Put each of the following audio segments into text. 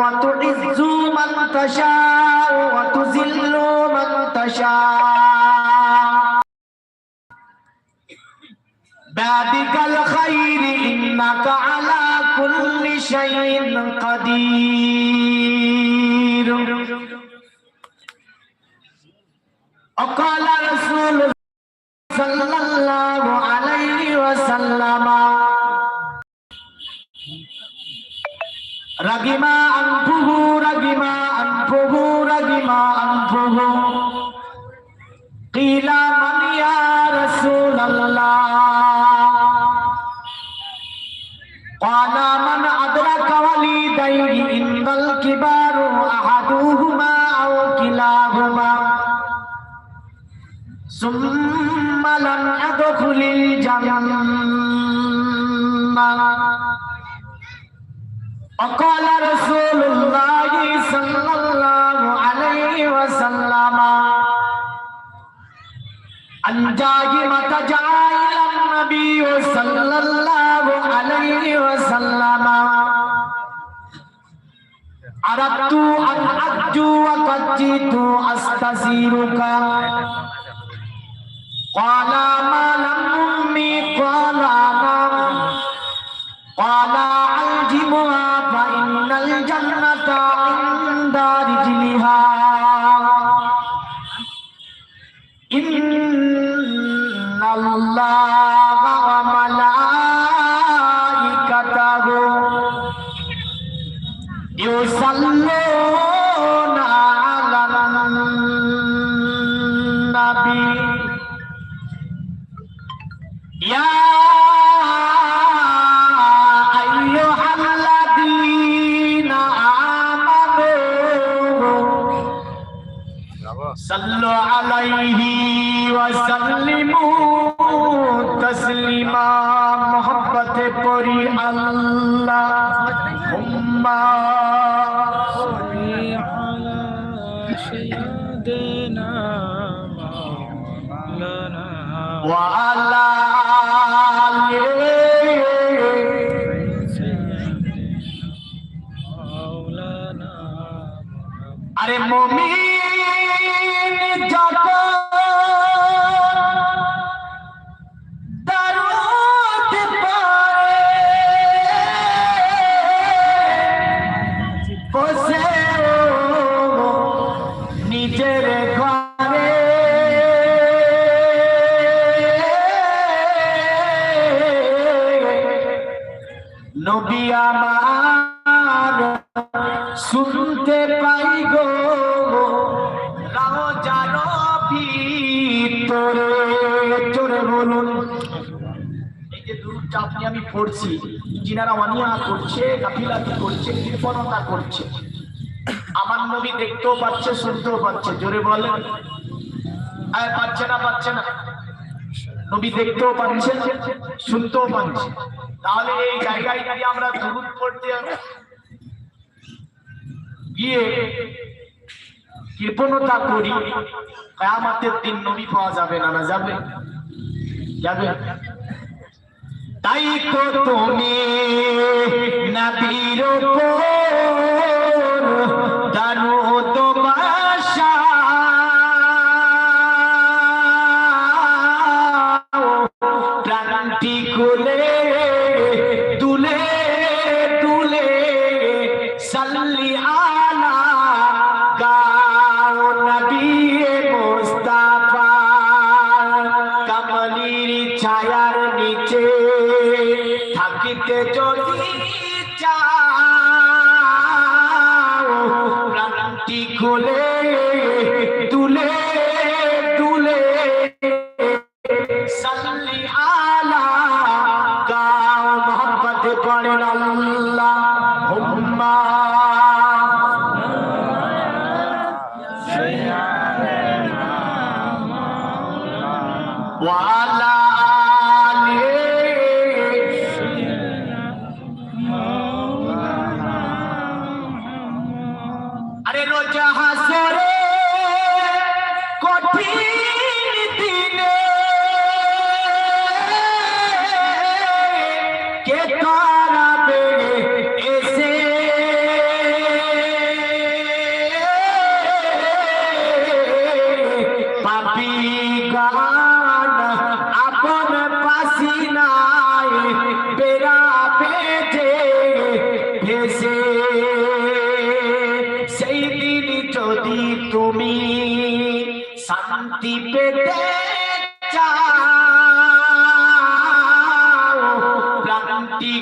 وتعز من تشاء وتذل من تشاء بيدك الخير إنك على كل شيء قدير وقال رسول صلى الله ثم لم أدخل الجنة وقال رسول الله صلى الله عليه وسلم عن جاهمة جاهل النبي صلى الله عليه وسلم أردت أن أرجو وقد جئت أستزيرك قال ما لم أمي قال نعم قال ألجمها فإن الجنة عند رجلها صلوا عليه وسلموا تسليما محبت پوری اللهم صل على سيدنا مولانا وعلى নিজের ঘরে। নবী আমার শুনতে পাই গো রাও জানো ভিতরে। বলুন। এই যে দুরুদটা আপনি আমি পড়ছি যিনারা অনিয়া করছে, গাফিলাতি করছে, কৃপণতা করছে। আমার নবী দেখতেও পাচ্ছে, শুনতেও পাচ্ছে। জোরে বলেন। পাচ্ছে না পাচ্ছে না। নবী দেখতেও পাচ্ছে, শুনতেও পাচ্ছে। তাহলে এই জায়গায় যদি আমরা দুরুদ পড়তে গিয়ে কৃপণতা করি, কায়ামাতের দিন নবী পাওয়া যাবে না না যাবে? যাবে? তাই তো তুমি নবীর উপর প্রাণটি খুলে তুলে তুলে। কে তারাবে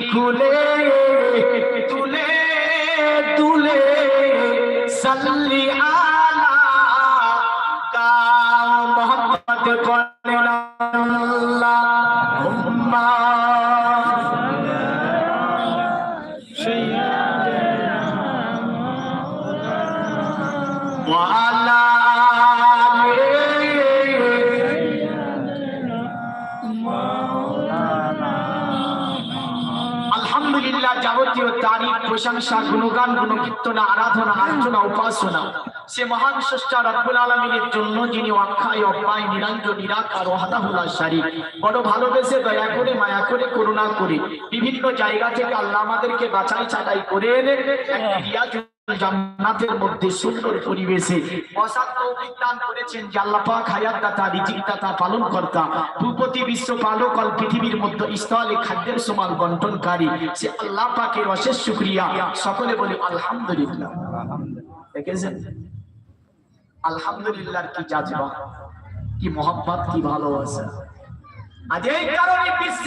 খুলে তুলে তুলে সাল্লি আলা গাও মোহাম্মদ করেন ওয়ালা প্রশংসা গুণগান গুণকীর্তনা আরাধনা আর্চনা উপাসনা। সে মহান স্রষ্টা আলমিনের জন্য যিনি অক্ষয় অক্ষয় নিরঞ্জ নিরাকার বড় ভালোবেসে দয়া করে, মায়া করে, করুণা করে বিভিন্ন জায়গা থেকে আল্লাহ আমাদেরকে বাছাই ছাটাই করে এনে রিয়াজুল জান্নাতের মধ্যে সুন্দর পরিবেশে তৌফিক দান করেছেন পাক হায়াত দাতা, রিজিক দাতা পালন কর্তা ভূপতি, বিশ্ব পালক, অল পৃথিবীর মধ্যে স্থলে খাদ্যের সমান বন্টনকারী, সে আল্লাহ পাকের অশেষ শুকরিয়া। সকলে বলি, আলহামদুলিল্লাহ। দেখেছেন? আলহামদুলিল্লাহ কি জাজবা কি মোহাম্মত কি ভালোবাসা। আজ এই কারণে বিশ্বে